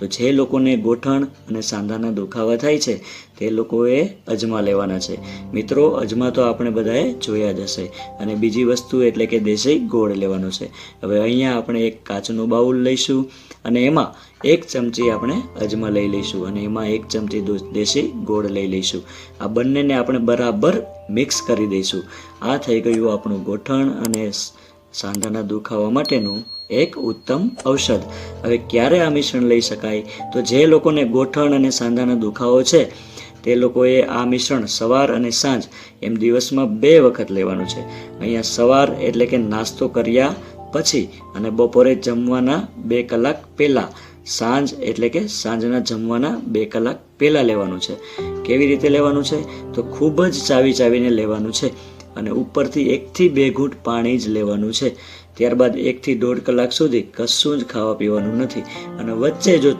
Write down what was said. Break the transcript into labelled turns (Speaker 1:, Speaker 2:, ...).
Speaker 1: તો જે લોકોને ગોઠણ અને સાંધાના દુખાવા થાય છે, તે લોકોએ અજમા લેવાના છે. મિત્રો, અજમા તો આપણે બધાએ જોયા જ હશે. અને બીજી વસ્તુ એટલે કે દેશી ગોળ લેવાનો છે. હવે અહીંયા આપણે એક કાચનું બાઉલ લઈશું અને એમાં એક ચમચી આપણે અજમા લઈ લઈશું અને એમાં એક ચમચી દેશી ગોળ લઈ લઈશું. આ બંનેને આપણે બરાબર મિક્સ કરી દઈશું. આ થઈ ગયું આપણું ગોઠણ અને સાંધાના દુખાવા માટેનું એક ઉત્તમ ઔષધ. હવે ક્યારે આ મિશ્રણ લઈ શકાય? તો જે લોકોને ગોઠણ અને સાંધાના દુખાવો છે, તે લોકોએ આ મિશ્રણ સવાર અને સાંજ, એમ દિવસમાં બે વખત લેવાનું છે. અહીંયા સવાર એટલે કે નાસ્તો કર્યા પછી અને બપોરે જમવાના બે કલાક પહેલાં. સાંજ એટલે કે સાંજના જમવાના બે કલાક પહેલાં લેવાનું છે. કેવી રીતે લેવાનું છે? તો ખૂબ જ ચાવી ચાવીને લેવાનું છે. અને ઉપરથી એકથી બે ઘૂંટ પાણી જ લેવાનું છે. ત્યારબાદ એકથી દોઢ કલાક સુધી કશું જ ખાવા પીવાનું નથી. અને વચ્ચે જો